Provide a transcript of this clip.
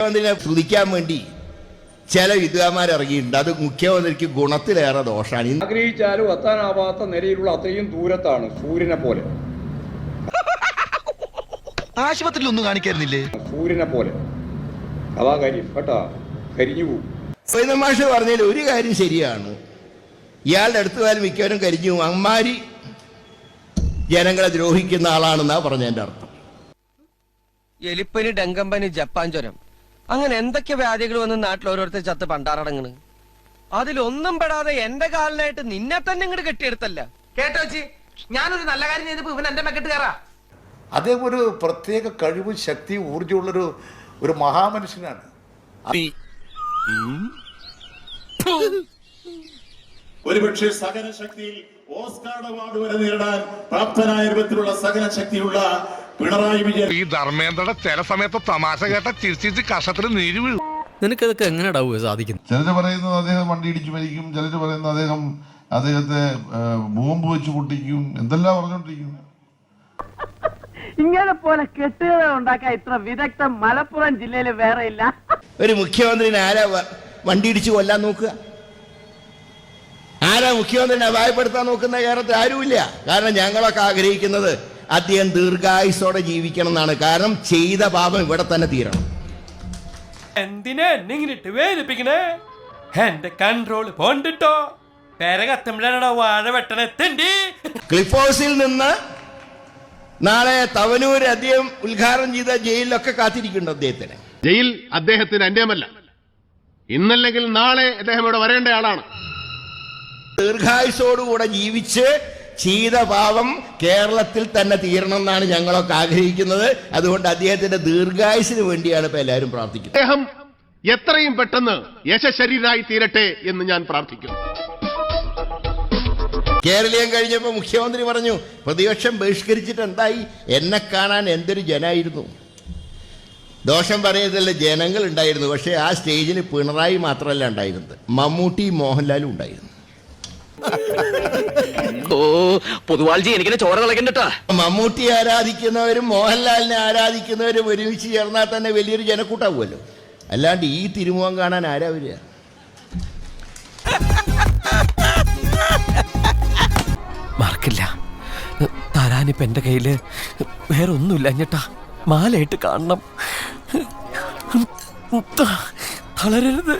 മുഖ്യമന്ത്രിനെ സ്തുതിക്കാൻ വേണ്ടി ചില വിദ്വാന്മാർ ഇറങ്ങിയിട്ടുണ്ട് അത് മുഖ്യമന്ത്രിക്ക് ഗുണത്തിലേറെ ദോഷമാണ്. ആഗ്രഹിച്ചാലും എത്താനാവാത്ത നിലയിലുള്ള അത്രയും ദൂരത്താണ് സൂര്യനെ പോലെ. ആശുപത്രിയിൽ ഒന്നും കാണിക്കായിരുന്നില്ലേ? സൂര്യനെ പോലെ. അതാ കാര്യം കേട്ടാ? കരിഞ്ഞു പോകും സൈന മാഷ് പറഞ്ഞതിൽ ഒരു കാര്യം ശരിയാണ്. ഇയാളുടെ അടുത്ത് പോയാൽ മിക്കവരും കരിഞ്ഞു പോകും. അമ്മാരി ജനങ്ങളെ ദ്രോഹിക്കുന്ന ആളാണെന്നാ പറഞ്ഞതിന്റെ അർത്ഥം. എലിപ്പനി ഡെങ്കമ്പനി ജപ്പാൻ ജ്വരം. അങ്ങനെ എന്തൊക്കെ വ്യാധികൾ വന്ന് നാട്ടിൽ ഓരോരുത്തർ ചത്ത് പണ്ടാറടങ്ങണ്? അതിലൊന്നും പെടാതെ എന്റെ കാലിനായിട്ട് നിന്നെ തന്നെ ഇങ്ങോട്ട് കെട്ടിയെടുത്തല്ല. കേട്ടോ ചേച്ചി? ഞാനൊരു നല്ല കാര്യം ചെയ്തപ്പോ ഇവൻ എന്റെ മെക്കെട്ട് കയറാ. അദ്ദേഹം ഒരു പ്രത്യേക കഴിവ് ശക്തി ഊർജമുള്ളൊരു ഒരു മഹാമനുഷ്യനാണ്. ഒരുപക്ഷെ സകല ശക്തിയിൽ ഓസ്കാർ അവാർഡ് വരെ നേടാൻ പ്രാപ്തനായ രൂപത്തിലുള്ള സഹനശക്തിയുള്ള പിണറായി വിജയൻ. ഈ ധർമ്മേന്ദ്രയുടെ ചില സമയത്ത് തമാശ കേട്ട ചിരിച്ചിരിച്ച് കഷത്തിൽ നീര് വീഴും. നിനക്കതൊക്കെ എങ്ങനെയാടാവുക സാധിക്കുന്നത്? ചിലര് പറയുന്നത് അദ്ദേഹം വണ്ടി ഇടിച്ചു മരിക്കും ചിലര് പറയുന്നത് അദ്ദേഹം അദ്ദേഹത്തെ ബോംബ് വെച്ച് പൊട്ടിക്കും എന്തെല്ലാം പറഞ്ഞോണ്ടിരിക്കും ഇങ്ങനെ പോലെ കെട്ടുകഥ ഉണ്ടാക്കാൻ ഇത്ര വിദഗ്ധ മലപ്പുറം ജില്ലയിൽ വേറെ ഇല്ല. ഒരു മുഖ്യമന്ത്രിനെ ആരാ വണ്ടി ഇടിച്ചു കൊല്ലാൻ നോക്കുക? ആരാ മുഖ്യമന്ത്രിനെ അപായപ്പെടുത്താൻ നോക്കുന്ന കേരളത്തിൽ ആരുമില്ല. കാരണം ഞങ്ങളൊക്കെ ആഗ്രഹിക്കുന്നത് അദ്ദേഹം ദീർഘായുസോടെ ജീവിക്കണം എന്നാണ് കാരണം ചെയ്ത പാപം ഇവിടെ തന്നെ തീരണം. എന്തിനാ എന്നെ ഇങ്ങനെ ഇട്ട് വേദനിപ്പിക്കണേ? എന്റെ കൺട്രോൾ പോണ്ടിട്ടോ? പേര കത്തുമ്പോഴാണോ വാഴ വെട്ടണ? എത്തണ്ടി ക്ലിഫ് ഹൗസിൽ നിന്ന് നാളെ തവനൂർ അദ്ദേഹം ഉദ്ഘാടനം ചെയ്ത ജയിലിലൊക്കെ കാത്തിരിക്കുന്നുണ്ട് അദ്ദേഹത്തിന്. ജയിൽ അദ്ദേഹത്തിന് അന്യമല്ല ഇന്നല്ലെങ്കിൽ നാളെ അദ്ദേഹം ഇവിടെ വരേണ്ട ആളാണ്. ദീർഘായുസോടുകൂടെ ജീവിച്ച് പാപം കേരളത്തിൽ തന്നെ തീരണം എന്നാണ് ഞങ്ങളൊക്കെ ആഗ്രഹിക്കുന്നത്. അതുകൊണ്ട് അദ്ദേഹത്തിന്റെ ദീർഘായുസിന് വേണ്ടിയാണ് ഇപ്പൊ എല്ലാവരും പ്രാർത്ഥിക്കുന്നത്. അദ്ദേഹം എത്രയും പെട്ടെന്ന് യശശരീരായി തീരട്ടെ എന്ന് ഞാൻ പ്രാർത്ഥിക്കുന്നു. കേരളീയം കഴിഞ്ഞപ്പോൾ മുഖ്യമന്ത്രി പറഞ്ഞു പ്രതിപക്ഷം ബഹിഷ്കരിച്ചിട്ട് എന്തായി? എന്നെ കാണാൻ എന്തൊരു ജനായിരുന്നു? ദോഷം പറയത്തില്ല ജനങ്ങൾ ഉണ്ടായിരുന്നു. പക്ഷേ ആ സ്റ്റേജിൽ പിണറായി മാത്രമല്ല ഉണ്ടായിരുന്നത്. മമ്മൂട്ടി മോഹൻലാലും ഉണ്ടായിരുന്നു. ഓ പൊതുവാൾജി എനിക്കിനെ ചോര തിളക്കണ്ടട്ടാ മമ്മൂട്ടി ആരാധിക്കുന്നവരും മോഹൻലാലിനെ ആരാധിക്കുന്നവരും ഒരുമിച്ച് ചേർന്നാൽ തന്നെ വലിയൊരു ജനക്കൂട്ടാവുമല്ലോ അല്ലാണ്ട് ഈ തിരുമുഖം കാണാൻ ആരാ വരിക മറക്കില്ല തരാനിപ്പ എന്റെ കയ്യിൽ വേറെ ഒന്നുമില്ല ഞെട്ടാ മാലയിട്ട് കാണണം തളരരുത്